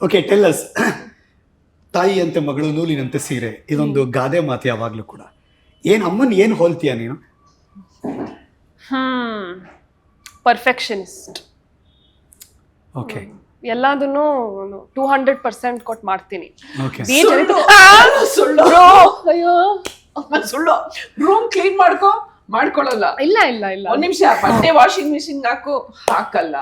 Okay tell us ತಾಯಿಯಂತೆ ಮಗಳು ನೂಲಿನಂತೆ ಸೀರೆ. ಇದೊಂದು ಗಾದೆ ಮಾತು ಯಾವಾಗಲೂ ಕೂಡ. ಏನು ಅಮ್ಮನ್ ಏನು ಹೋಲ್ತೀಯ ನೀನು? ಹ್ಮ್ ಪರ್ಫೆಕ್ಷನಿಸ್ಟ್ ಓಕೆ ಎಲ್ಲದನ್ನು ಟೂ ಹಂಡ್ರೆಡ್ ಪರ್ಸೆಂಟ್ ಕೊಟ್ಟು ಮಾಡ್ತೀನಿ. ಸುಳ್ಳು. ಆ, ಸುಳ್ಳು. bro, ಅಯ್ಯೋ. ಸುಳ್ಳು. ರೂಮ್ ಕ್ಲೀನ್ ಮಾಡ್ಕೊ ಮಾಡ್ಕೊಳಲ್ಲ ಇಲ್ಲ ಇಲ್ಲ ಇಲ್ಲ. ಒಂದ್ ನಿಮಿಷ ಬಟ್ಟೆ ವಾಷಿಂಗ್ ಮಿಷಿನ್ ಹಾಕು. ಹಾಕಲ್ಲ.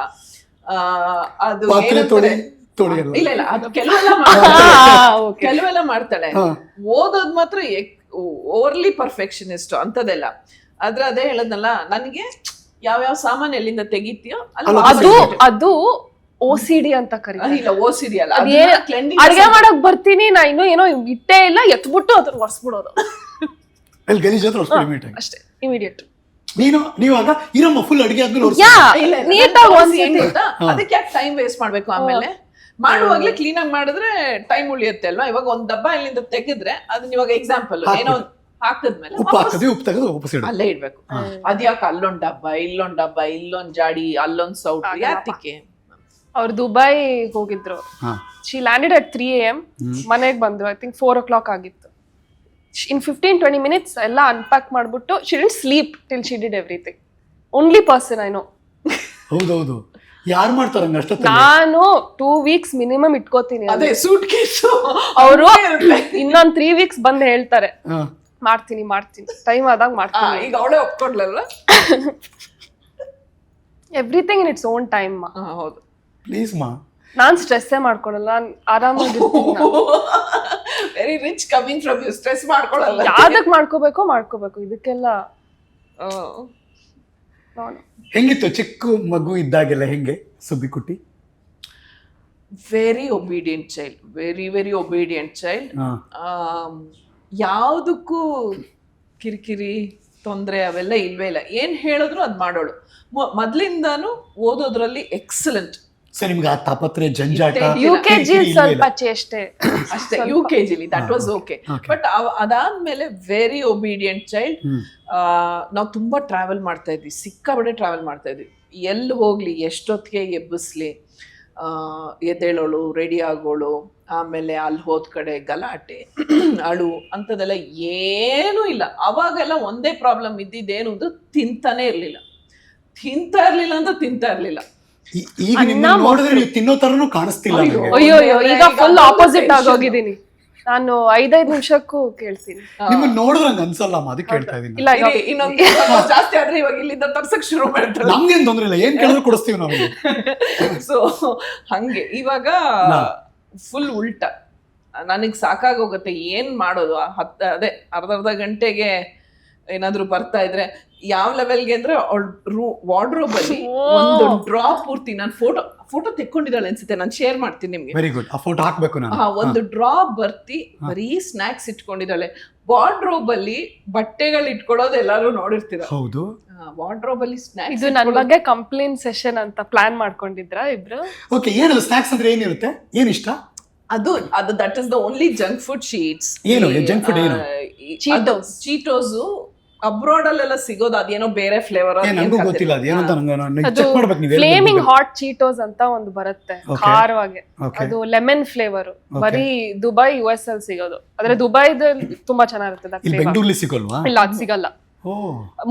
ಅದು ಪಾತ್ರೆ ಏನಂತಾರೆ? ತೊಳಿ ತೊಳಿಯಲ್ಲ. ಇಲ್ಲ ಇಲ್ಲ ಅದು ಕೆಲವೆಲ್ಲ ಆ, ಮಾಡ್ತಾಳೆ. ಕೆಲವೆಲ್ಲ ಮಾಡ್ತಾಳೆ. ಓದೋದ್ ಮಾತ್ರ ಓವರ್ಲಿ ಪರ್ಫೆಕ್ಷನಿಸ್ಟ್ ಅಂತದೆಲ್ಲ ಆದ್ರೆ ಅದೇ ಹೇಳದ್ನಲ್ಲ ನನಗೆ ಯಾವ್ಯಾವ ಸಾಮಾನ್ ಎಲ್ಲಿಂದ ತೆಗಿತೀಯೋ ಅಲ್ಲಿ ಅದು ಅದು ಓ ಸಿ ಡಿ ಅಂತ ಕರೀತಾರೆ. ಇಲ್ಲ ಓ ಸಿ ಅಲ್ಲ. ಅಡಿಗೆ ಮಾಡಕ್ ಬರ್ತೀನಿ ನಾ ಇನ್ನೂ ಏನೋ ಇಟ್ಟೇ ಇಲ್ಲ ಎತ್ಬಿಟ್ಟು ಅದನ್ನ ಒರ್ಸ್ಬಿಡೋದು. ಅಷ್ಟೇ ಇಮಿಡಿಯೇಟ್ ನೀನು ನೀವಾಗ ಇರಮ್ಮ ಫುಲ್ ಅಡಿಗೆ ಆದ್ಮೇಲೆ ಒರ್ಸು. ಇಲ್ಲ, ನೀಟಾಗಿ ನನ್ policy ಒಂದ್ಸತಿ ಗೊತ್ತಾ? ಅದಕ್ಕೆ ಯಾಕೆ ಟೈಮ್ ವೇಸ್ಟ್ ಮಾಡ್ಬೇಕು ಆಮೇಲೆ? ಮಾಡುವಾಗ್ಲೇ ಕ್ಲೀನ್ ಆಗಿ ಮಾಡಿದ್ರೆ ಟೈಮ್ ಉಳಿಯುತ್ತೆ ಅಲ್ವಾ ಇವಾಗ ಒಂದ್ ಡಬ್ಬ ಇಲ್ಲಿಂದ ತೆಗೆದ್ರೆ ಅದನ್ನ ಇವಾಗ ಎಕ್ಸಾಂಪಲ್ ಏನೋ ಒಂದ್ ಹಾಕಿದ್ಮೇಲೆ ಉಪ್ಪು ವಾಪಸ್ ಹಾಕದ್ವಿ ಉಪ್ಪು ತೆಗೆದು ವಾಪಸ್ ಇಡು ಅಲ್ಲೇ ಇಡ್ಬೇಕು. ಅದ್ಯಾಕೆ ಅಲ್ಲೊಂದ್ ಡಬ್ಬ ಇಲ್ಲೊಂದ್ ಡಬ್ಬ ಇಲ್ಲೊಂದ್ ಜಾಡಿ ಅಲ್ಲೊಂದ್ ಸೌಟ್. ಯಾತಿಕ್ಕೆ ಅವ್ರು ದುಬೈ ಹೋಗಿದ್ರು. ಹಾ. She landed at three A M ಮನೆಗೆ ಬಂದ್ರು. I think four o'clock ಆಗಿತ್ತು. ಇನ್ ಫಿಫ್ಟೀನ್ ಟ್ವೆಂಟಿ ಮಿನಿಟ್ಸ್ ಎಲ್ಲ ಅನ್ಪ್ಯಾಕ್ ಮಾಡ್ಬಿಟ್ಟು she didn't sleep till she did everything only person I know ಹೌದೌದು. ಯಾರು ಮಾಡ್ತಾರೆ ಹಂಗ ಅಷ್ಟೊತ್ತ ನಾನು ಟೂ ವೀಕ್ಸ್ ಮಿನಿಮಮ್ ಇಟ್ಕೋತೀನಿ ಅದೇ ಸೂಟ್ ಕೇಸು ಅವರು ಇನ್ನೊಂದ್ ತ್ರೀ ವೀಕ್ಸ್ ಬಂದು ಹೇಳ್ತಾರೆ. ಹಾ. ಮಾಡ್ತೀನಿ ಮಾಡ್ತೀನಿ. ಟೈಮ್ ಆದಾಗ ಮಾಡ್ತೀನಿ. ಈಗ ಅವಳೇ ಒಪ್ಕೊಂಡ್ಲಲ್ಲ? Everything in its own time ಹಾ, ಹೌದು. ಪ್ಲೀಸ್ ಮಾ. ನಾನ್ ಸ್ಟ್ರೆಸ್ಸೇ ಮಾಡ್ಕೊಳಲ್ಲ ಆರಾಮಾಗಿ. Very rich coming from you stress ಮಾಡ್ಕೊಳಲ್ಲ. ಯಾವ್ದಕ್ ಮಾಡ್ಕೋಬೇಕು ಮಾಡ್ಕೋಬೇಕು. ಇದಕ್ಕೆಲ್ಲ ಹೆಂಗಿತ್ತು ಚಿಕ್ಕ ಮಗು ಇದ್ದಾಗೆಲ್ಲ ಹೆಂಗೆ? ಸುಬ್ಬಿ ಕುಟ್ಟಿ? Very obedient child very very obedient child ಯಾವುದಕ್ಕೂ ಕಿರಿಕಿರಿ ತೊಂದರೆ ಅವೆಲ್ಲ ಇಲ್ವೇ ಇಲ್ಲ. ಏನ್ ಹೇಳಿದ್ರು ಅದು ಮಾಡೋಳು. ಮೊದ್ಲಿಂದಾನು ಓದೋದ್ರಲ್ಲಿ ಎಕ್ಸಲೆಂಟ್ ಸೊ ನಿಮ್ಗೆ ಆ ತಾಪತ್ರೆ ಜಂಜಾಟ ಯು ಕೆ ಜಿ ಸ್ವಲ್ಪ ಚೇಷ್ಟೆ ಅಷ್ಟೇ. ಯು ಕೆ ಜಿಲಿ ದಟ್ ವಾಸ್ ಓಕೆ. ಬಟ್ ಅದಾದ್ಮೇಲೆ ವೆರಿ ಒಬೀಡಿಯಂಟ್ ಚೈಲ್ಡ್. ನಾವು ತುಂಬಾ ಟ್ರಾವೆಲ್ ಮಾಡ್ತಾ ಇದ್ವಿ. ಸಿಕ್ಕಾಬಡೆ ಟ್ರಾವೆಲ್ ಮಾಡ್ತಾ ಇದ್ವಿ. ಎಲ್ಲಿ ಹೋಗ್ಲಿ ಎಷ್ಟೊತ್ತಿಗೆ ಎಬ್ಬಿಸ್ಲಿ ಆ, ಎದ್ದೇಳೋಳು ರೆಡಿ ಆಗೋಳು ಆಮೇಲೆ ಅಲ್ಲಿ ಹೋದ ಕಡೆ ಗಲಾಟೆ ಅಳು ಅಂಥದ್ದೆಲ್ಲ ಏನೂ ಇಲ್ಲ. ಅವಾಗೆಲ್ಲ ಒಂದೇ ಪ್ರಾಬ್ಲಮ್ ಇದ್ದಿದ್ದೇನು ಅಂದ್ರೆ ತಿಂತಾನೆ ಇರಲಿಲ್ಲ. ತಿಂತಾ ಇರಲಿಲ್ಲ ಅಂತ ತಿಂತಾ ಇರಲಿಲ್ಲ. ಈಗ ನಿಮ್ಮನ್ನ ನೋಡಿದ್ರೆ ನೀವು ತಿನ್ನೋ ತರನು ಕಾಣಿಸ್ತಿಲ್ಲ ಅಯ್ಯೋ. ನನಗೆ. ಅಯ್ಯೋ ಅಯ್ಯೋ ಈಗ ಫುಲ್ ಆಪೋಸಿಟ್. ಆಗೋಗಿದ್ದೀನಿ. ನಾನು ಐದೈದು ನಿಮಿಷಕ್ಕೂ ಕೇಳ್ತೀನಿ. ನಿಮ್ಮನ್ನ ನೋಡಿದ್ರೆ ಹಂಗ ಅನ್ಸಲ್ಲ ಅಮ್ಮ ಅದಕ್ಕೆ ಹೇಳ್ತಾ ಇದೀನಿ ಇಲ್ಲ ಈಗ ಇನ್ನೊಂದು ಜಾಸ್ತಿ ಆದ್ರೆ ಇವಾಗ ಇಲ್ಲಿಂದ ತರ್ಸಕ್ ಶುರು ಮಾಡ್ತಾರೆ. ನಮ್ಗೇನ್ ತೊಂದ್ರೆ ಇಲ್ಲ ಏನ್ ಕೇಳಿದ್ರು ಕೊಡಿಸ್ತೀವಿ ನಾವು. ಸೊ ಹಂಗೆ ಇವಾಗ ಫುಲ್ ಉಲ್ಟ. ನನಗೆ ಸಾಕಾಗೋಗುತ್ತೆ ಏನ್ ಮಾಡೋದು? ಆ ಹತ್ತ ಅದೇ ಅರ್ಧ ಅರ್ಧ ಗಂಟೆಗೆ ಏನಾದ್ರು ಬರ್ತಾ ಇದ್ರೆ ಯಾವ ಲೆವೆಲ್ಗೆ ಅಂದ್ರೆ ಅವಳ ರೂ ವಾರ್ಡ್ರೋಬ್ ಅಲ್ಲಿ ಒಂದು ಡ್ರಾ ಪೂರ್ತಿ ನಾನು ಫೋಟೋ ಫೋಟೋ ತೆಕ್ಕೊಂಡಿದ್ದಾಳೆ ಅನ್ಸುತ್ತೆ ನಾನು ಶೇರ್ ಮಾಡ್ತೀನಿ ನಿಮ್ಗೆ. ವೆರಿ ಗುಡ್ ಆ ಫೋಟೋ ಹಾಕ್ಬೇಕು ನಾನು. ಆ, ಒಂದು ಡ್ರಾ ಬರ್ತಿ ಬರೀ ಸ್ನಾಕ್ಸ್ ಇಟ್ಕೊಂಡಿದ್ದಾಳೆ. ವಾರ್ಡ್ರೋಬ್ ಅಲ್ಲಿ ಬಟ್ಟೆಗಳು ಇಟ್ಕೊಳ್ಳೋದು ಎಲ್ಲಾರು ನೋಡಿರ್ತೀರ. ಹೌದು. ವಾರ್ಡ್ರೋಬ್ ಅಲ್ಲಿ ಸ್ನಾಕ್ಸ್ ಇದು ನನ್ ಬಗ್ಗೆ ಕಂಪ್ಲೇಂಟ್ ಸೆಷನ್ ಅಂತ ಪ್ಲಾನ್ ಮಾಡ್ಕೊಂಡಿದ್ರ ಇಬ್ರು? ಓಕೆ ಏನು ಸ್ನಾಕ್ಸ್ ಅಂದ್ರೆ ಏನಿರುತ್ತೆ? ಏನ್ ಇಷ್ಟ ಅದು ಅದು that is the only junk food she eats ಏನು? ಜಂಕ್ ಫುಡ್ ಏನು? ಚೀಟೋಸ್ ಚೀಟೋಸ್ ಅಬ್ರಾಡ್ ಅಲ್ಲೆಲ್ಲ ಸಿಗೋದು ಅದೇನೋ ಬೇರೆ ಫ್ಲೇವರ್ ಏ ನಂಗೂ ಗೊತ್ತಿಲ್ಲ ಅದು ಏನಂತ ನಂಗೆ ಅದು ಚೆಕ್ ಮಾಡ್ಬೇಕು ನೀವು ಫ್ಲೇಮಿಂಗ್ ಹಾಟ್ ಚೀಟೋಸ್ ಅಂತ ಒಂದು ಬರುತ್ತೆ Okay. ಖಾರವಾಗಿ. ಅದು ಲೆಮನ್ ಫ್ಲೇವರ್ ಬರೀ ದುಬೈ ಯು ಎಸ್ ಅಲ್ಲಿ ಸಿಗೋದು. ಆದ್ರೆ ದುಬೈದಲ್ಲಿ ತುಂಬಾ ಚೆನ್ನಾಗಿರುತ್ತೆ that ಇಲ್ಲಿ flavor. ಬೆಂಗಳೂರಲ್ಲಿ ಸಿಗೋಲ್ವಾ? ಇಲ್ಲ ಅದು ಸಿಗಲ್ಲ. ಓ.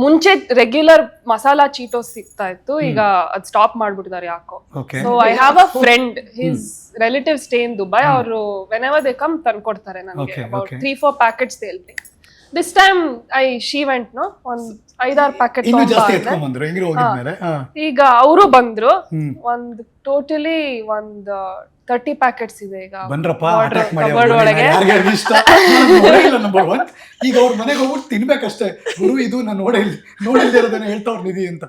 ಮುಂಚೆ ರೆಗ್ಯುಲರ್ ಮಸಾಲಾ ಚೀಟೋಸ್ ಸಿಗ್ತಾ ಇತ್ತು ಈಗ ಅದ್ ಸ್ಟಾಪ್ ಮಾಡ್ಬಿಟ್ಟಿದ್ದಾರೆ ಯಾಕೋ. Okay so I have a friend his relative stay in Dubai ಅವರು ವೆನ್ ಎವರ್ ದೇ ಕಮ್ ತಂದ್ಕೊಡ್ತಾರೆ ನನಗೆ Okay, about okay. Three four packets ಹೇಳ್ತೀನಿ this time I she went no ಒಂದ್ ಐದಾರು ಪ್ಯಾಕೆಟ್ ಇನ್ನೂ ಜಾಸ್ತಿ ಎತ್ಕೊಂಡ್ ಬಂದ್ರು ಹೆಂಗಿರೋ ಹೋಗಿದ್ಮೇಲೆ ಹಾ. ಈಗ ಅವರು ಬಂದ್ರು. ಒಂದ್ ಟೋಟಲಿ ಒಂದ್ ತರ್ಟಿ ಪ್ಯಾಕೆಟ್ಸ್ ಇದೆ ಈಗ. ಬನ್ರಪ್ಪ Order ಅಟ್ಯಾಕ್ ಮಾಡಿ cupboard ಒಳಗೆ. ಯಾರ್ಯಾರಿಗೆ ಇಷ್ಟ? ನಾನು ನೋಡೇ ಇಲ್ಲ ನಂಬರ್ ಒನ್ ಈಗ ಅವ್ರ ಮನೆಗೆ ಹೋಗ್ಬಿಟ್ಟು ತಿನ್ಬೇಕಷ್ಟೇ. ಗುರು ಇದು ನಾನು ನೋಡೇ ಇಲ್ಲ. ನೋಡಿಲ್ದೇ ಇರೋದನ್ನ ಹೇಳ್ತಾವ್ರ ನಿಧಿ ಅಂತ.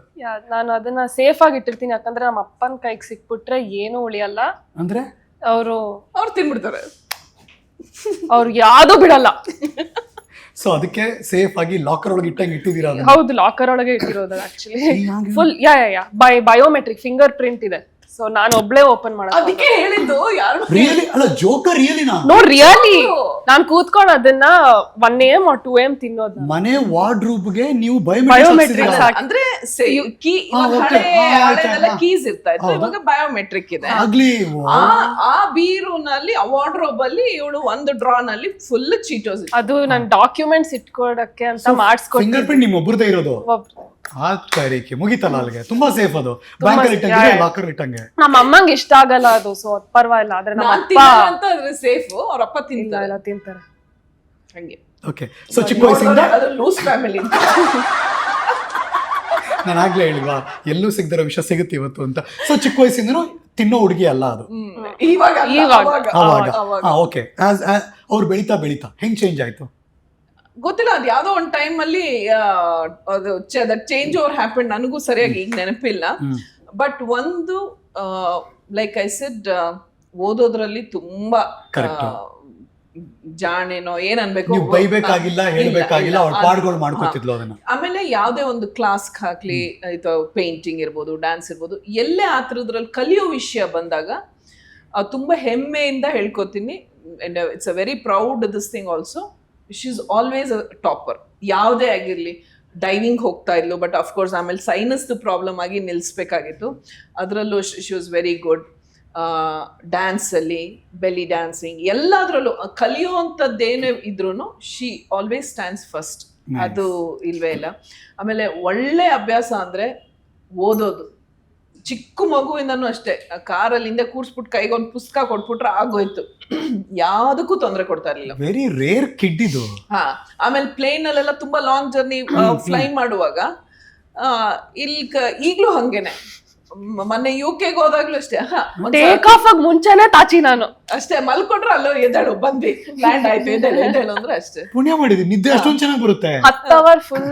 ನಾನು ಅದನ್ನ ಸೇಫ್ ಆಗಿ ಇಟ್ಟಿರ್ತೀನಿ. ಯಾಕಂದ್ರೆ ನಮ್ಮ ಅಪ್ಪನ ಕೈಗೆ ಸಿಕ್ಬಿಟ್ರೆ ಏನು ಉಳಿಯಲ್ಲ. ಅಂದ್ರೆ? ಅವರು ಅವ್ರು ತಿನ್ಬಿಡ್ತಾರೆ. ಅವ್ರಿಗೆ ಯಾವ್ದು ಬಿಡಲ್ಲ. ಸೊ ಅದಕ್ಕೆ ಸೇಫ್ ಆಗಿ ಲಾಕರ್ ಒಳಗೆ ಇಟ್ಟಂಗೆ ಇಟ್ಟಿದ್ದೀರಾ ಹೌದು ಲಾಕರ್ ಒಳಗೆ ಇಟ್ಟಿರೋದು actually full ya ya ya by biometric fingerprint ಇದೆ. ಸೊ ನಾನು ಒಬ್ಳೆ ಓಪನ್ ಮಾಡೋದು ಅದಕ್ಕೆ ಹೇಳಿದ್ದು ಯಾರು ರಿಯಲಿ ಅಲ್ಲ ಜೋಕ ರಿಯಲಿನಾ ನೋ ರಿಯಲಿ ನಾನ್ ಕೂತ್ಕೊಂಡು ಅದನ್ನ ಒನ್ ಎಂ ಟೂ ಎಂ ತಿನ್ನೋದು. ಮನೆ ವಾರ್ಡ್ರೂಬ್ಗೆ ನೀವು ಬಯೋಮೆಟ್ರಿಕ್ ಬಯೋಮೆಟ್ರಿಕ್ಸ್. ಅಂದ್ರೆ ಕೀ ಹಾ, okay. ಹಾ, ಆಯ್ತು, ಹಾ. ಕೀಸ್ ಇರ್ತಾ ಇತ್ತು. ಹೌದು. ಇವಾಗ ಬಯೋಮೆಟ್ರಿಕ್ ಇದೆ. ಆಗ್ಲಿ ಆ ಆ ಬೀರುನಲ್ಲಿ ವಾರ್ಡ್ರೋಬ್ ಅಲ್ಲಿ ಇವಳು ಒಂದು ಡ್ರಾ ನಲ್ಲಿ ಫುಲ್ ಚೀಟೋಸ್ ಅದು ನನ್ ಡಾಕ್ಯುಮೆಂಟ್ಸ್ ಇಟ್ಕೊಡಕ್ಕೆ ಅಂತ ಮಾಡಿಸ್ಕೊಟ್ಟು ಫಿಂಗರ್ ಪ್ರಿಂಟ್ ನಿಮ್ ಒಬ್ರದೇ ಇರೋದು? ಆ ತಾರೀಕಿ ಮುಗಿತಲ್ಲ ಅಲ್ಲಿಗೆ. ತುಂಬಾ ಸೇಫ್ ಅದು. ಬ್ಯಾಂಕ್ ಅಲ್ಲಿ ಇಟ್ಟಂಗೆ. ಲಾಕರ್ ಇಟ್ಟಂಗೆ. ನಮ್ಮ ಅಮ್ಮಂಗೆ ಇಷ್ಟ ಆಗಲ್ಲ ಅದು ಸೊ ಅದ್ ಪರವಾಗಿಲ್ಲ. ಆದ್ರೆ ನಮ್ಮ ಅಪ್ಪ ಅಂತ ಅದ್ರ ಸೇಫ್ ಅವ್ರ ಅಪ್ಪ ಇಲ್ಲ ತಿಂತಾರೆ ಇಲ್ಲ ತಿಂತಾರೆ. ಹಂಗೆ. ಓಕೆ ಸೊ ಚಿಕ್ಕ ವಯಸ್ಸಿಂದ ಅದು ಲೂಸ್ ಫ್ಯಾಮಿಲಿ ನಾನು ಆಗ್ಲೇ ಹೇಳಿಲ್ವಾ? ಎಲ್ಲೂ ಸಿಗದಿರೋ ವಿಷಯ ಸಿಗುತ್ತೆ ಇವತ್ತು ಅಂತ. ಸೊ ಚಿಕ್ಕ ವಯಸ್ಸಿಂದನೂ ತಿನ್ನೋ ಹುಡುಗಿ ಅಲ್ಲ ಅದು. ಇವಾಗ. ಅವಾಗ. ಓಕೆ ಅವ್ರು ಬೆಳೀತಾ ಬೆಳೀತಾ. ಹೆಂಗ್ ಚೇಂಜ್ ಆಯ್ತು? ಗೊತ್ತಿಲ್ಲ ಅದು ಯಾವ್ದೋ ಒಂದ್ ಟೈಮ್ ಅಲ್ಲಿ ಆ, ಅದು ಚೇಂಜ್ ಓವರ್ ಹ್ಯಾಪನ್ ನನಗೂ ಸರಿಯಾಗಿ ಈಗ ನೆನಪಿಲ್ಲ. ಬಟ್ ಒಂದು ಲೈಕ್ ಐ ಸೆಡ್ ಓದೋದ್ರಲ್ಲಿ ತುಂಬಾ ಜಾಣೇನೋ ಏನ್ ಅನ್ಬೇಕು? ಬೈಬೇಕಾಗಿಲ್ಲ ಹೇಳ್ಬೇಕಾಗಿಲ್ಲ ಪಾಡ್ಗಳು. ಅದನ್ನ. ಆಮೇಲೆ ಯಾವ್ದೇ ಒಂದು ಕ್ಲಾಸ್ ಹಾಕ್ಲಿ ಅಥವಾ ಪೇಂಟಿಂಗ್ ಇರ್ಬೋದು ಡ್ಯಾನ್ಸ್ ಇರ್ಬೋದು ಎಲ್ಲೇ ಆ ಥರದ್ರಲ್ಲಿ ಕಲಿಯೋ ವಿಷಯ ಬಂದಾಗ ತುಂಬಾ ಹೆಮ್ಮೆಯಿಂದ ಹೇಳ್ಕೊತೀನಿ. It's a very proud this thing also she is always a topper ಯಾವುದೇ ಆಗಿರಲಿ ಡೈವಿಂಗ್ ಹೋಗ್ತಾ ಇದ್ಲು ಬಟ್ ಅಫ್ಕೋರ್ಸ್ ಆಮೇಲೆ ಸೈನಸ್ದು ಪ್ರಾಬ್ಲಮ್ ಆಗಿ ನಿಲ್ಲಿಸ್ಬೇಕಾಗಿತ್ತು ಅದರಲ್ಲೂ ಶಿ ವಾಸ್ ವೆರಿ ಗುಡ್ ಡ್ಯಾನ್ಸಲ್ಲಿ ಬೆಲಿ ಡ್ಯಾನ್ಸಿಂಗ್ ಎಲ್ಲದರಲ್ಲೂ ಕಲಿಯುವಂಥದ್ದೇನೇ ಇದ್ರೂ ಶಿ ಆಲ್ವೇಸ್ ಸ್ಟ್ಯಾಂಡ್ಸ್ ಫಸ್ಟ್. ಅದು ಇಲ್ವೇ ಇಲ್ಲ. ಆಮೇಲೆ ಒಳ್ಳೆ ಅಭ್ಯಾಸ ಅಂದರೆ ಓದೋದು. ಚಿಕ್ಕ ಮಗುವಿಂದನೂ ಅಷ್ಟೇ. ಕಾರಲ್ಲಿ ಹಿಂದೆ ಕೂರ್ಸ್ಬಿಟ್ಟು ಒಂದು ಪುಸ್ತಕ ಕೊಟ್ಬಿಟ್ರೆ ಆಗೋಯ್ತು. ಯಾವುದಕ್ಕೂ ತೊಂದರೆ ಕೊಡ್ತಾ ಇರಲಿಲ್ಲ. ವೆರಿ ರೇರ್ ಕಿಡ್ ಇದು. ಹಾ ಆಮೇಲೆ ಪ್ಲೇನ್ ಅಲ್ಲೆಲ್ಲ ತುಂಬಾ ಲಾಂಗ್ ಜರ್ನಿ ಫ್ಲೈ ಮಾಡುವಾಗ ಆ, ಇಲ್ಲಿ ಕ- ಈಗ್ಲೂ ಹಂಗೇನೆ. ಮೊನ್ನೆ ಯು ಕೆಗೆ ಹೋದಾಗ್ಲೂ ಅಷ್ಟೇ. ಹಾ ಒಂದ್ ಸಲ ಟೇಕ್ ಆಫ್ ಆಗಿ ಮುಂಚೆನೆ ತಾಚಿ ನಾನು. ಅಷ್ಟೇ ಮಲ್ಕೊಂಡ್ರೆ ಅಲ್ಲೋ ಎದ್ದೇಳು ಬಂದ್ವಿ. ಲ್ಯಾಂಡ್ ಆಯ್ತು ಎದ್ದೇಳು ಎದ್ದೇಳು ಅಂದ್ರೆ ಅಷ್ಟೇ. ಪುಣ್ಯ ಮಾಡಿದ್ವಿ ನಿದ್ದೆ ಅಷ್ಟೊಂದು ಚೆನ್ನಾಗಿ ಬರುತ್ತೆ. ಹತ್ತು ಅವರ್ ಫುಲ್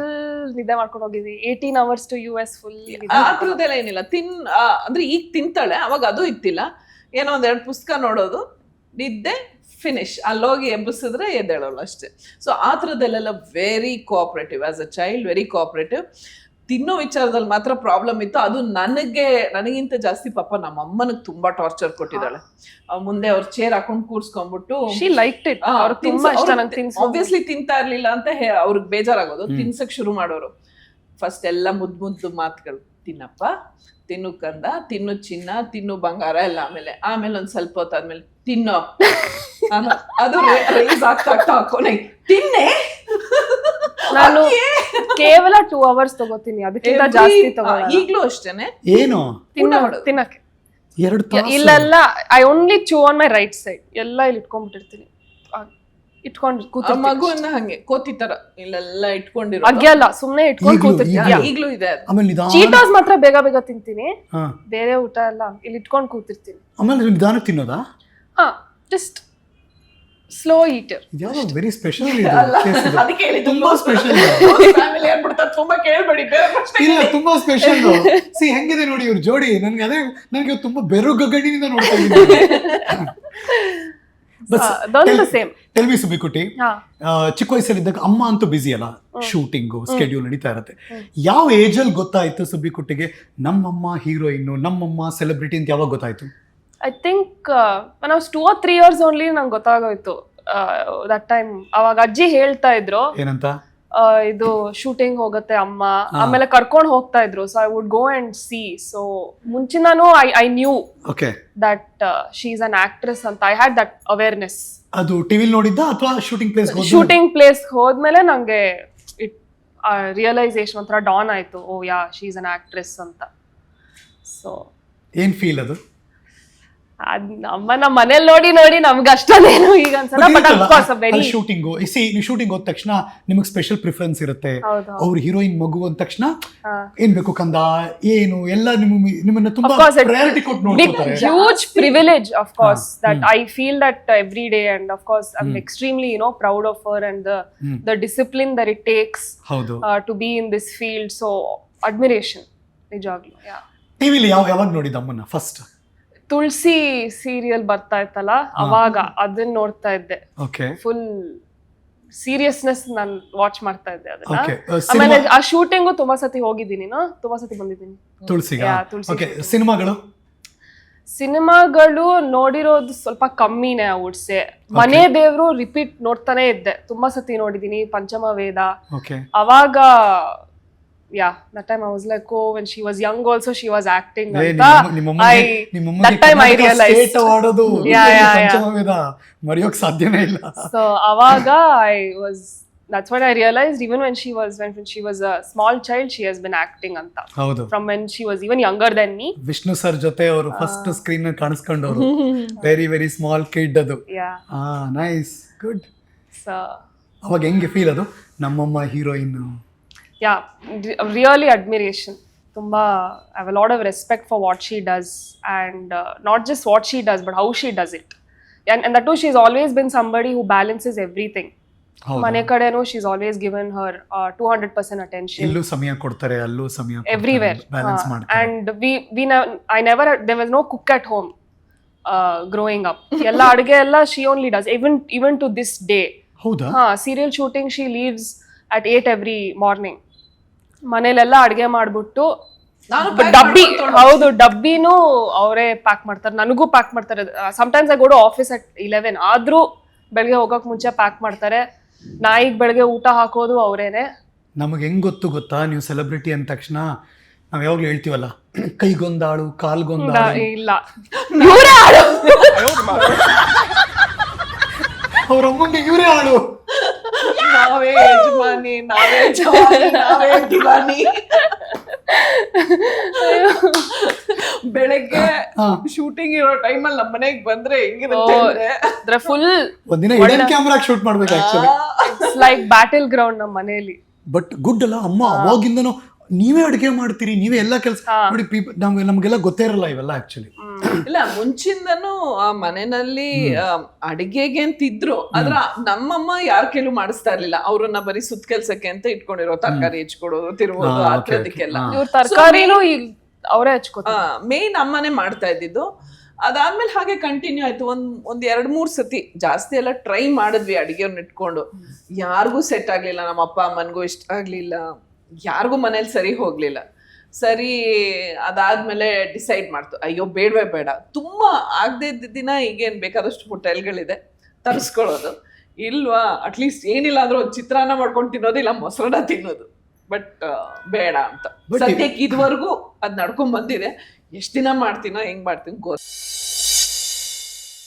ನಿದ್ದೆ ಮಾಡ್ಕೊಂಡು ಹೋಗಿದ್ವಿ. Eighteen hours to U S full ಆ ಥರದ್ದೆಲ್ಲ ಏನಿಲ್ಲ. ತಿನ್ ಅಂದ್ರೆ ಈಗ ತಿಂತಾಳೆ ಅವಾಗ ಅದು ಇತ್ತಿಲ್ಲ. ಏನೋ ಒಂದ್ ಎರಡು ಪುಸ್ತಕ ನೋಡೋದು ನಿದ್ದೆ ಫಿನಿಶ್ ಅಲ್ಲೋಗಿ ಎಬ್ಬಿಸಿದ್ರೆ ಎದ್ದೇಳೋಲ್ಲ ಅಷ್ಟೇ. So a very cooperative as a child very cooperative ತಿನ್ನೋ ವಿಚಾರದಲ್ಲಿ ಮಾತ್ರ ಪ್ರಾಬ್ಲಮ್ ಇತ್ತು. ಅದು ನನಗೆ ನನಗಿಂತ ಜಾಸ್ತಿ ಪಾಪ ನಮ್ಮ ಅಮ್ಮನಿಗೆ ತುಂಬಾ ಟಾರ್ಚರ್ ಕೊಟ್ಟಿದ್ದಾಳೆ. ಮುಂದೆ ಅವ್ರ ಚೇರ್ ಹಾಕೊಂಡು ಕೂರ್ಸ್ಕೊಂಡ್ಬಿಟ್ಟು ಆಬ್ವಿಯಸ್ಲಿ ತಿಂತಾ ಇರ್ಲಿಲ್ಲ ಅಂತ ಅವ್ರಿಗೆ ಬೇಜಾರಾಗೋದು. ತಿನ್ಸಕ್ ಶುರು ಮಾಡೋರು. ಫಸ್ಟ್ ಎಲ್ಲ ಮುದ್ದು ಮುದ್ದು ಮಾತುಗಳು. ತಿನ್ನಪ್ಪ ತಿನ್ನು ಕಂದ ತಿನ್ನು ಚಿನ್ನ ತಿನ್ನು ಬಂಗಾರ ಎಲ್ಲ ಆಮೇಲೆ. ಆಮೇಲೆ ಒಂದ್ ಸ್ವಲ್ಪ ಹೊತ್ತಾದ್ಮೇಲೆ ತಿನ್ನೋ. ಅದು ರೈಸ್ ಆಗ್ತಾ ತಿನ್ನೆ? ನಾನು ಕೇವಲ ಟೂ ಅವರ್ಸ್ ತಗೋತೀನಿ ಅದಕ್ಕಿಂತ ಜಾಸ್ತಿ ತಗೋಲ್ಲ ಈಗಲೂ ಅಷ್ಟೇನೆ? ಏನು? ತಿನ್ನ. ತಿನ್ನಕ್ಕೆ. ಎರಡು ಇಲ್ಲೆಲ್ಲ I only chew on my right side ಎಲ್ಲ ಇಲ್ಲಿ ಇಟ್ಕೊಂಡ್ಬಿಟ್ಟಿರ್ತೀನಿ. ಬಿಟ್ಟಿರ್ತೀನಿ ಇಟ್ಕೊಂಡು ಕೂತು ಕೂತಿರ್ತೀನಿ ಮಗುವನ್ನ ಹಂಗೆ ಕೋತಿ ತರ. ಇಲ್ಲೆಲ್ಲ ಇಟ್ಕೊಂಡಿರೋ ಅಗ್ಗೆಲ್ಲ ಸುಮ್ಮನೆ ಇಟ್ಕೊಂಡು ಕೂತಿರ್ತೀನಿ. ಈಗ್ಲೂ? ಇದೆ ಆಮೇಲೆ ನಿಧಾನ ಚೀಟಾಸ್ ಮಾತ್ರ ಬೇಗ ಬೇಗ ತಿಂತೀನಿ. ಹಾ. ಬೇರೆ ಊಟ ಎಲ್ಲ ಇಲ್ಲಿ ಇಟ್ಕೊಂಡು ಕೂತಿರ್ತೀನಿ. ಆಮೇಲೆ ನಿಧಾನಕ್ಕೆ ತಿನ್ನೋದಾ? ಹಾ ಜಸ್ಟ್ ಸ್ಲೋ ಈಟರ್ ಇದ್ಯಾವುದೋ ವೆರಿ ಸ್ಪೆಷಲ್ ಅದಕ್ಕೆ ತುಂಬಾ ಸ್ಪೆಷಲ್ ಫ್ಯಾಮಿಲಿ ಅಂದ್ಬಿಡ್ತಾರೆ ತುಂಬಾ ಕೇಳ್ಬೇಡಿ ಇಲ್ಲ ತುಂಬಾ ಸ್ಪೆಷಲ್ ಸಿ ಹೆಂಗಿದೆ ನೋಡಿ ಇವ್ರ ಜೋಡಿ? ನನ್ಗೆ ಅದೇ ನನಗೆ ತುಂಬಾ ಬೆರು ಗಗ್ಗಣ್ಣಿನಿಂದ ನೋಡ್ತಾ ಇದ್ದೀನಿ ಟೆಲ್ ಮಿ ಸುಬಿಕುಟಿ ಚಿಕ್ಕ ವಯಸ್ಸಲ್ಲಿದ್ದಾಗ ಅಮ್ಮ ಅಂತೂ ಬಿಸಿ ಅಲ್ಲ? ಶೂಟಿಂಗು ಸ್ಕೆಡ್ಯೂಲ್ ನಡೀತಾ ಇರುತ್ತೆ. ಯಾವ ಏಜ್ ಅಲ್ಲಿ ಗೊತ್ತಾಯ್ತು ಸುಬ್ಬಿಕುಟ್ಟಿಗೆ ನಮ್ಮಮ್ಮ ಹೀರೋಯಿನ್ ನಮ್ಮಮ್ಮ ಸೆಲೆಬ್ರಿಟಿ ಅಂತ ಯಾವಾಗ ಗೊತ್ತಾಯ್ತು? I think was two or three years only ನಂಗೆ ಗೊತ್ತಾಗೋಯ್ತು ದಟ್ ಟೈಮ್ ಅವಾಗ ಅಜ್ಜಿ ಹೇಳ್ತಾ ಇದ್ರು ಏನಂತ? ಇದು ಶೂಟಿಂಗ್ ಹೋಗುತ್ತೆ ಅಮ್ಮ. ಆಮೇಲೆ ಕರ್ಕೊಂಡು ಹೋಗ್ತಾ ಇದ್ರು so I would go and see so ಮುಂಚಿನಾನು I I knew okay that she is an actress ಅಂತ. ಐ ಹ್ಯಾಡ್ ದಟ್ ಅವೇರ್ನೆಸ್ ಅದು ಟಿವಿ ನೋಡಿದ್ದ ಅಥವಾ ಶೂಟಿಂಗ್ ಪ್ಲೇಸ್ ಶೂಟಿಂಗ್ ಪ್ಲೇಸ್ ಹೋದ್ಮೇಲೆ ನಂಗೆ ಇಟ್ ರಿಯಲೈಸೇಷನ್ ಒಂಥರ ಡಾನ್ ಆಯ್ತು. ಓ ya she is an actress ಅಂತ. So ಏನ್ ಫೀಲ್ ಅದು? ನಮ್ಮ ನಮ್ಮ ಮನೇಲಿ ನೋಡಿ ನೋಡಿ ನಮ್ಗೆ ಅಷ್ಟೊಂದೇನು ಈಗ ಶೂಟಿಂಗು ಸಿ ನೀವು ಶೂಟಿಂಗ್ ಹೋದ ತಕ್ಷಣ ನಿಮಗೆ ಸ್ಪೆಷಲ್ ಪ್ರಿಫರೆನ್ಸ್ ಇರುತ್ತೆ. ಅವ್ರ ಹೀರೋಯಿನ್ ಮಗು ಅಂದ ತಕ್ಷಣ ಏನ್ ಬೇಕು ಕಂದ? ಏನು? ಎಲ್ಲ ನಿಮ್ಮ ನಿಮ್ಮನ್ನ ತುಂಬಾ priority huge privilege of course that I that every day and of course I extremely proud the discipline that takes ಹೌದು. To be in this field so admiration ನಿಜವಾಗ್ಲೂ ಟಿವಿಲಿ ಯಾವ ಯಾವಾಗ ನೋಡಿದ ಅಮ್ಮನ ಫಸ್ಟ್ ತುಳಸಿ ಸೀರಿಯಲ್ ಬರ್ತಾ ಇತ್ತಲ್ಲ ಅವಾಗ ಅದನ್ನ ನೋಡ್ತಾ ಇದ್ದೆ. ಓಕೆ ಫುಲ್ ಸೀರಿಯಸ್ನೆಸ್ ನಾನು ವಾಚ್ ಮಾಡ್ತಾ ಇದ್ದೆ ಅದನ್ನ. ಓಕೆ ಆಮೇಲೆ ಆ ಶೂಟಿಂಗು ತುಂಬಾ ಸತಿ ಹೋಗಿದ್ದೀನಿ ನಾನು. ತುಂಬಾ ಸತಿ ಬಂದಿದ್ದೀನಿ. ತುಳಸಿಗ? Yeah, ತುಳ್ಸಿ ಓಕೆ ಸಿನಿಮಾಗಳು? ಸಿನಿಮಾಗಳು ನೋಡಿರೋದು ಸ್ವಲ್ಪ ಕಮ್ಮಿನೇ ವುಡ್ಸೆ ಮನೆ ದೇವ್ರು ರಿಪೀಟ್ ನೋಡ್ತಾನೆ ಇದ್ದೆ. ತುಂಬಾ ಸತಿ ನೋಡಿದೀನಿ ಪಂಚಮ ವೇದ ಓಕೆ ಅವಾಗ ya that time I was like oh when she was young also she was acting ಅಂತ. I that time I realise ಮರೆಯೋಕ್ ಸಾಧ್ಯನೇ ಇಲ್ಲ. ಸೊ ಅವಾಗ I was that's what I realised even when she was when she was a small child she has been acting ಅಂತ. ಹೌದು. From when she was even younger then me Vishnu sir ಜೊತೆ ಅವರು first screen ಕಾಣಿಸ್ಕೊಂಡವ್ರು. Very very small kid ಅದು. Ya ಹಾ nice good so ಅವಾಗ ಹೆಂಗೆ feel ಅದು? ನಮ್ಮಮ್ಮ ಹೀರೋಯಿನ್. ಯಾ ರಿಯಲಿ ಅಡ್ಮಿರೇಷನ್ ತುಂಬ I have lot of respect for what she does and not just what she does but how she does it and and that too she is always been somebody who balances everything ಮನೆ ಕಡೆನೂ she is always given her two hundred percent attention ಇಲ್ಲೂ ಸಮಯ ಕೊಡ್ತಾರೆ ಅಲ್ಲೂ ಸಮಯ everywhere and we we I never they was no cook at home growing up ಎಲ್ಲ ಅಡುಗೆ ಎಲ್ಲ she only does even even to this day ಹೌದಾ? ಹಾಂ serial shooting she leaves at eight every morning ಮನೇಲೆಲ್ಲ ಅಡ್ಗೆ ಮಾಡ್ಬಿಟ್ಟು ನಾನು ಬಟ್ ಡಬ್ಬಿ ಹೌದು ಡಬ್ಬಿನೂ ಅವರೇ ಪ್ಯಾಕ್ ಮಾಡ್ತಾರೆ ನನಗೂ ಪ್ಯಾಕ್ ಮಾಡ್ತಾರೆ. Sometimes I go office at eleven ಆದ್ರೂ ಬೆಳಗ್ಗೆ ಹೋಗಕ್ ಮುಂಚೆ ಪ್ಯಾಕ್ ಮಾಡ್ತಾರೆ. ನಾಯಿಗ್ ಬೆಳಗ್ಗೆ ಊಟ ಹಾಕೋದು ಅವರೇನೆ. ನಮಗೆ ಹೆಂಗ್ ಗೊತ್ತು ಗೊತ್ತಾ? ನೀವು ಸೆಲೆಬ್ರಿಟಿ ಅಂದ ತಕ್ಷಣ ನಾವ್ ಯಾವಾಗ್ಲೂ ಹೇಳ್ತೀವಲ್ಲ ಕೈಗೊಂದಾಳು ಕಾಲ್ಗೊಂದಾಳು. ಇಲ್ಲ ಇವ್ರೇ ಅವ್ರ ಅಮ್ಮಂಗೆ ಇವರೇ ಆಳು. ನಾವೇ ಯಜಮಾನಿ ನಾವೇ ಜವಾನಿ ನಾವೇ ದಿವಾನಿ ಬೆಳಗ್ಗೆ. ಶೂಟಿಂಗ್ ಇರೋ ಟೈಮಲ್ಲಿ ನಮ್ಮ ಮನೆಗೆ ಬಂದ್ರೆ ಹೆಂಗಿರುತ್ತೆ ಅಂದ್ರೆ? ಅದ್ರ ಫುಲ್ ಒಂದಿನ ಹಿಡನ್ ಕ್ಯಾಮ್ರಾ ಶೂಟ್ ಮಾಡ್ಬೇಕು actually it's like battle ground ನಮ್ಮ ಮನೆಯಲ್ಲಿ. ಬಟ್ ಗುಡ್ ಅಲ್ಲ ಅಮ್ಮ ಅವಾಗಿಂದನೂ ನೀವೇ ಅಡುಗೆ ಮಾಡ್ತೀರಿ ನೀವೇ ಎಲ್ಲ ಕೆಲಸ. ನೋಡಿ ಪೀಪಲ್ ನಮ್ಗೆ ನಮ್ಗೆಲ್ಲ ಗೊತ್ತೇ ಇರಲ್ಲ ಇವೆಲ್ಲ ಆಕ್ಚುಲಿ ಇಲ್ಲ ಮುಂಚಿಂದನು ಆ ಮನೆಯಲ್ಲಿ ಆ, ಅಂತ ಇದ್ರು ಆದ್ರ ನಮ್ಮಮ್ಮ ಯಾರ ಕೆಲವು ಮಾಡಿಸ್ತಾ ಇರ್ಲಿಲ್ಲ. ಅವ್ರನ್ನ ಬರೀ ಸುತ್ತ ಕೆಲ್ಸಕ್ಕೆ ಅಂತ ಇಟ್ಕೊಂಡಿರೋ ತರಕಾರಿ ಹೆಚ್ಕೊಡೋದು ತಿರುಗೋದು ಹಾ, ಆ okay, ಥರದಕ್ಕೆಲ್ಲ okay. ಇವ್ರ ತರಕಾರಿನೂ ಈಗ ಅವರೇ ಹಚ್ಕೋತಾರೆ. ಮೇನ್ ಅಮ್ಮನೆ ಮಾಡ್ತಾ ಇದ್ದಿದ್ದು. ಅದಾದ್ಮೇಲೆ ಹಾಗೆ ಕಂಟಿನ್ಯೂ ಆಯ್ತು. ಒಂದ್ ಒಂದ್ ಎರಡ್ ಮೂರ್ ಸತಿ ಜಾಸ್ತಿ ಎಲ್ಲ ಟ್ರೈ ಮಾಡಿದ್ವಿ ಅಡಿಗೆಯವ್ರನ್ನ ಇಟ್ಕೊಂಡು. ಯಾರಿಗೂ ಸೆಟ್ ಆಗ್ಲಿಲ್ಲ. ನಮ್ಮ ಅಪ್ಪ ಅಮ್ಮನಿಗೂ ಇಷ್ಟ ಆಗ್ಲಿಲ್ಲ. ಯಾರಿಗೂ ಮನೇಲಿ ಸರಿ ಹೋಗ್ಲಿಲ್ಲ. ಸರಿ ಅದಾದ್ಮೇಲೆ ಡಿಸೈಡ್ ಮಾಡ್ತು. ಅಯ್ಯೋ ಬೇಡವೇ ಬೇಡ. ತುಂಬ ಆಗದೇ ಇದ್ದ ದಿನ ಈಗೇನು ಬೇಕಾದಷ್ಟು ಹೋಟೆಲ್ಗಳಿದೆ ತರಿಸ್ಕೊಳ್ಳೋದು. ಇಲ್ವಾ? ಅಟ್ಲೀಸ್ಟ್ ಏನಿಲ್ಲ ಅಂದ್ರೆ ಒಂದು ಚಿತ್ರಾನ್ನ ಮಾಡ್ಕೊಂಡು ತಿನ್ನೋದು ಇಲ್ಲ ಮೊಸರನ್ನ ತಿನ್ನೋದು. ಬಟ್ ಬೇಡ ಅಂತ. ಸದ್ಯಕ್ಕೆ ಇದುವರೆಗೂ ಅದು ನಡ್ಕೊಂಡ್ ಬಂದಿದೆ. ಎಷ್ಟು ದಿನ ಮಾಡ್ತೀನೋ ಹೆಂಗ್ ಮಾಡ್ತೀನಿ ಗೊತ್ತ